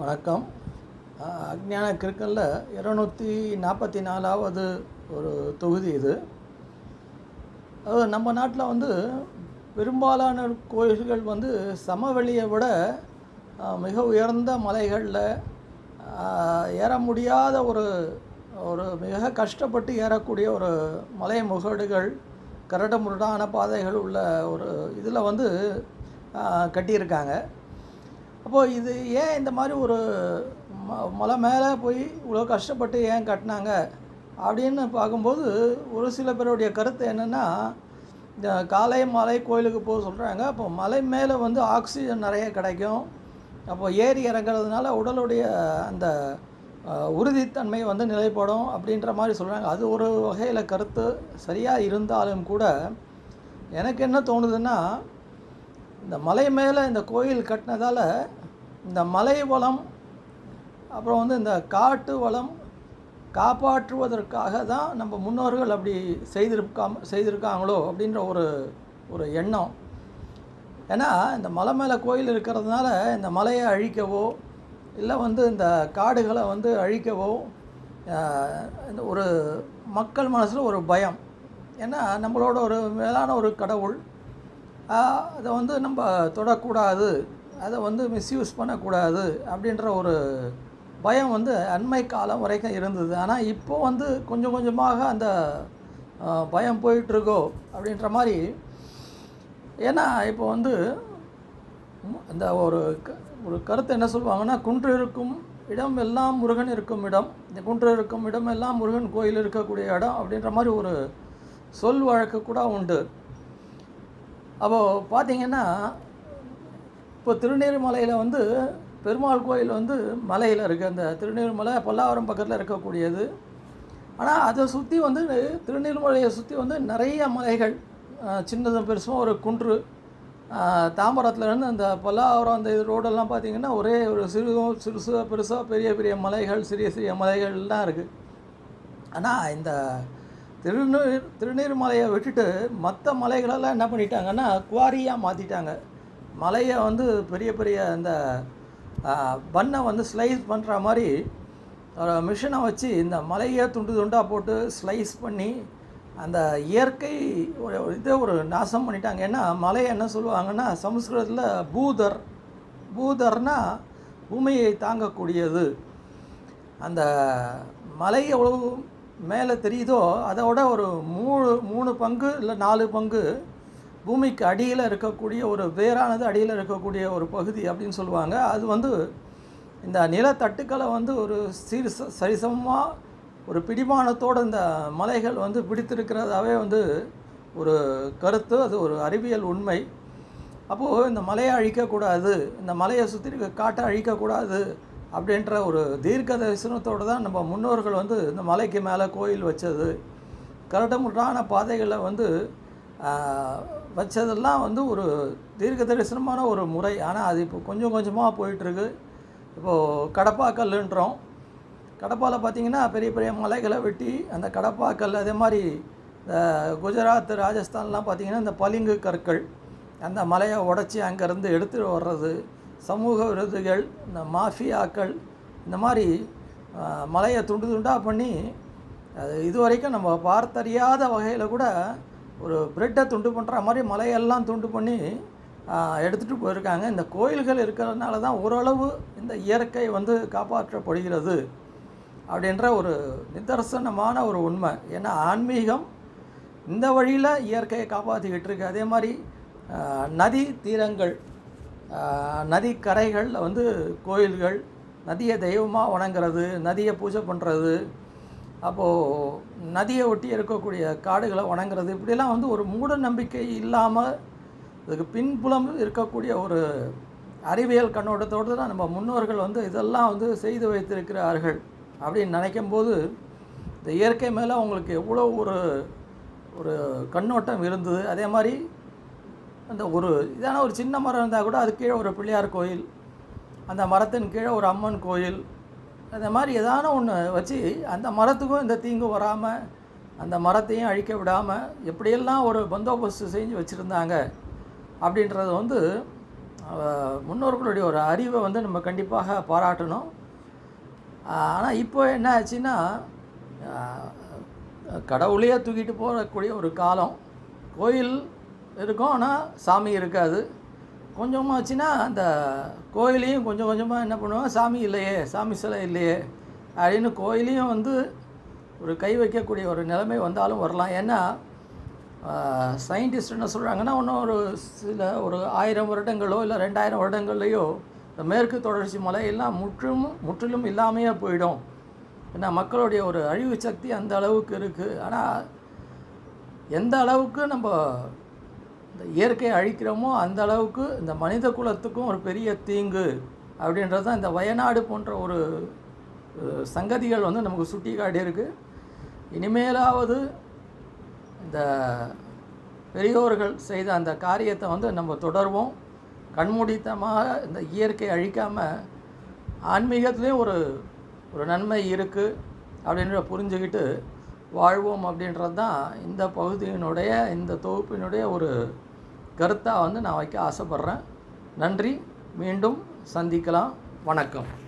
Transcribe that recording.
வணக்கம். அக்ஞான கிருக்கல்ல இருநூற்றி நாற்பத்தி நாலாவது ஒரு தொகுதி இது. அதாவது நம்ம நாட்டில் வந்து பெரும்பாலான கோயில்கள் வந்து சமவெளியை விட மிக உயர்ந்த மலைகளில் ஏற முடியாத ஒரு ஒரு மிக கஷ்டப்பட்டு ஏறக்கூடிய ஒரு மலை முகடுகள் கரடு முரடான பாதைகள் உள்ள ஒரு இதில் வந்து கட்டியிருக்காங்க. அப்போது இது ஏன் இந்த மாதிரி ஒரு ம மலை மேலே போய் இவ்வளோ கஷ்டப்பட்டு ஏன் கட்டினாங்க அப்படின்னு பார்க்கும்போது ஒரு சில பேருடைய கருத்து என்னென்னா இந்த காலை மலை கோயிலுக்கு போக சொல்கிறாங்க அப்போ மலை மேலே வந்து ஆக்சிஜன் நிறைய கிடைக்கும். அப்போ ஏறி இறங்குறதுனால உடலுடைய அந்த உறுதித்தன்மை வந்து நிலைப்படும் அப்படின்ற மாதிரி சொல்கிறாங்க அது ஒரு வகையில் கருத்து சரியாக இருந்தாலும் கூட எனக்கு என்ன தோணுதுன்னா இந்த மலை மேலே இந்த கோயில் கட்டினதால் இந்த மலை வளம் அப்புறம் வந்து இந்த காட்டு வளம் காப்பாற்றுவதற்காக தான் நம்ம முன்னோர்கள் அப்படி செய்திருக்காம செய்திருக்காங்களோ அப்படின்ற ஒரு ஒரு எண்ணம். ஏன்னா இந்த மலை மேலே கோயில் இருக்கிறதுனால இந்த மலையை அழிக்கவோ இல்லை வந்து இந்த காடுகளை வந்து அழிக்கவோ இந்த ஒரு மக்கள் மனசில் ஒரு பயம். ஏன்னா நம்மளோட ஒரு மேலான ஒரு கடவுள் அதை வந்து நம்ம தொடக்கூடாது. அதை வந்து மிஸ்யூஸ் பண்ணக்கூடாது அப்படின்ற ஒரு பயம் வந்து அண்மை காலம் வரைக்கும் இருந்தது. ஆனால் இப்போ வந்து கொஞ்சம் கொஞ்சமாக அந்த பயம் போயிட்டுருக்கோ அப்படின்ற மாதிரி ஏன்னா இப்போ வந்து இந்த ஒரு க ஒரு கருத்து என்ன சொல்லுவாங்கன்னா குன்று இருக்கும் இடம் எல்லாம் முருகன் இருக்கும் இடம். இந்த குன்று இருக்கும் இடம் எல்லாம் முருகன் கோயில் இருக்கக்கூடிய இடம் அப்படின்ற மாதிரி ஒரு சொல் வழக்கு கூட உண்டு. அப்போது பார்த்தீங்கன்னா இப்போ திருநீர்மலையில் வந்து பெருமாள் கோயில் வந்து மலையில் இருக்குது அந்த திருநீர்மலை பல்லாவரம் பக்கத்தில் இருக்கக்கூடியது. ஆனால் அதை சுற்றி வந்து திருநீர்மலையை சுற்றி வந்து நிறைய மலைகள். சின்னதும் பெருசும் ஒரு குன்று. தாம்பரத்துலேருந்து அந்த பல்லாவரம் அந்த இது ரோடெல்லாம் பார்த்திங்கன்னா ஒரே ஒரு சிறு சிறுசு பெருசாக பெரிய பெரிய மலைகள் சிறிய சிறிய மலைகள்லாம் இருக்குது ஆனால் இந்த திருநீர் திருநீர்மலையை விட்டுட்டு மற்ற மலைகளெல்லாம் என்ன பண்ணிட்டாங்கன்னா குவாரியாக மாற்றிட்டாங்க மலையை வந்து பெரிய பெரிய அந்த பண்ணை வந்து ஸ்லைஸ் பண்ணுற மாதிரி ஒரு மிஷினை வச்சு இந்த மலையை துண்டு துண்டாக போட்டு ஸ்லைஸ் பண்ணி அந்த இயற்கை ஒரு இதை ஒரு நாசம் பண்ணிட்டாங்க. ஏன்னா மலையை என்ன சொல்லுவாங்கன்னா சமஸ்கிருதத்தில் பூதர். பூதர்னா பூமியை தாங்கக்கூடியது. அந்த மலை எவ்வளவு மேலே தெரியுதோ அதோட ஒரு மூணு மூணு பங்கு இல்லை நாலு பங்கு பூமிக்கு அடியில் இருக்கக்கூடிய ஒரு வேரானது அடியில் இருக்கக்கூடிய ஒரு பகுதி அப்படின்னு சொல்லுவாங்க. அது வந்து இந்த நிலத்தட்டுக்களை வந்து ஒரு சீர் சரிசமமாக ஒரு பிடிமானத்தோடு இந்த மலைகள் வந்து பிடித்திருக்கிறதாவே வந்து ஒரு கருத்து அது ஒரு அறிவியல் உண்மை. அப்போது இந்த மலையை அழிக்கக்கூடாது இந்த மலையை சுற்றி இருக்க காட்டை அழிக்கக்கூடாது அப்படின்ற ஒரு தீர்க்க தரிசனத்தோடு தான் நம்ம முன்னோர்கள் வந்து இந்த மலைக்கு மேலே கோயில் வச்சது கரடுமுரடான பாதைகளை வந்து வச்சதெல்லாம் வந்து ஒரு தீர்க்க தரிசனமான ஒரு முறை. ஆனால் அது இப்போ கொஞ்சம் கொஞ்சமாக போயிட்டுருக்கு. இப்போது கடப்பாக்கல்லுன்றோம் கடப்பாவில் பார்த்திங்கன்னா பெரிய பெரிய மலைகளை வெட்டி அந்த கடப்பாக்கல் அதே மாதிரி இந்த குஜராத் ராஜஸ்தான்லாம் பார்த்திங்கன்னா இந்த பளிங்கு கற்கள் அந்த மலையை உடச்சி அங்கேருந்து எடுத்துகிட்டு வர்றது சமூக விரோதிகள் இந்த மாஃபியாக்கள் இந்த மாதிரி மலையை துண்டு துண்டாக பண்ணி அது இது வரைக்கும் நம்ம பார்த்தறியாத வகையில் கூட ஒரு பிரெட்டை துண்டு பண்ணுற மாதிரி மலையெல்லாம் துண்டு பண்ணி எடுத்துகிட்டு போயிருக்காங்க. இந்த கோயில்கள் இருக்கிறதுனால தான் ஓரளவு இந்த இயற்கை வந்து காப்பாற்றப்படுகிறது அப்படின்ற ஒரு நிதர்சனமான ஒரு உண்மை. ஏன்னா ஆன்மீகம் இந்த வழியில் இயற்கையை காப்பாற்றிக்கிட்டு இருக்கு. அதே மாதிரி நதி தீரங்கள் நதிக்கரைகளில் வந்து கோயில்கள் நதியை தெய்வமாக வணங்குறது நதியை பூஜை பண்ணுறது அப்போது நதியை ஒட்டி இருக்கக்கூடிய காடுகளை வணங்குறது இப்படிலாம் வந்து ஒரு மூட நம்பிக்கை இல்லாமல் இதுக்கு பின்புலம் இருக்கக்கூடிய ஒரு அறிவியல் கண்ணோட்டத்தோடு தான் நம்ம முன்னோர்கள் வந்து இதெல்லாம் வந்து செய்து வைத்திருக்கிறார்கள் அப்படின்னு நினைக்கும் போது இந்த இயற்கை மேலே அவங்களுக்கு எவ்வளோ ஒரு ஒரு கண்ணோட்டம் இருந்தது. அதே மாதிரி அந்த ஒரு இதான ஒரு சின்ன மரம் இருந்தால் கூட அது கீழே ஒரு பிள்ளையார் கோயில் அந்த மரத்தின் கீழே ஒரு அம்மன் கோயில் அந்த மாதிரி ஏதான ஒன்று வச்சு அந்த மரத்துக்கும் இந்த தீங்கும் வராமல் அந்த மரத்தையும் அழிக்க விடாமல் எப்படியெல்லாம் ஒரு பந்தோபஸ்து செஞ்சு வச்சுருந்தாங்க அப்படின்றது வந்து முன்னோர்களுடைய ஒரு அறிவை வந்து நம்ம கண்டிப்பாக பாராட்டணும். ஆனால் இப்போ என்ன ஆச்சுன்னா கடவுளையே தூக்கிட்டு போகக்கூடிய ஒரு காலம் கோயில் இருக்கும். ஆனால் சாமி இருக்காது. கொஞ்சமாச்சுன்னா அந்த கோயிலையும் கொஞ்சம் கொஞ்சமாக என்ன பண்ணுவாங்க சாமி இல்லையே சாமி சிலை இல்லையே அப்படின்னு கோயிலையும் வந்து ஒரு கை வைக்கக்கூடிய ஒரு நிலைமை வந்தாலும் வரலாம். ஏன்னா சயின்டிஸ்ட் என்ன சொல்கிறாங்கன்னா இன்னும் ஒரு சில ஒரு ஆயிரம் வருடங்களோ இல்லை ரெண்டாயிரம் வருடங்கள்லையோ இந்த மேற்கு தொடர்ச்சி மலையெல்லாம் முற்றும் முற்றிலும் இல்லாமையே போயிடும். ஏன்னா மக்களுடைய ஒரு அழிவு சக்தி அந்த அளவுக்கு இருக்குது ஆனால் எந்த அளவுக்கு நம்ம இயற்கையை அழிக்கிறோமோ அந்த அளவுக்கு இந்த மனித குலத்துக்கும் ஒரு பெரிய தீங்கு அப்படின்றது தான் இந்த வயநாடு போன்ற ஒரு சங்கதிகள் வந்து நமக்கு சுட்டி காட்டியிருக்கு. இனிமேலாவது இந்த பெரியோர்கள் செய்த அந்த காரியத்தை வந்து நம்ம தொடர்வோம். கண்மூடித்தமாக இந்த இயற்கை அழிக்காமல் ஆன்மீகத்துலேயும் ஒரு ஒரு நன்மை இருக்குது அப்படின்ற புரிஞ்சுக்கிட்டு வாழ்வோம் அப்படின்றது தான் இந்த பகுதியினுடைய இந்த தொகுப்பினுடைய ஒரு கருத்தாக வந்து நான் வைக்க ஆசைப்பட்றேன். நன்றி. மீண்டும் சந்திக்கலாம். வணக்கம்.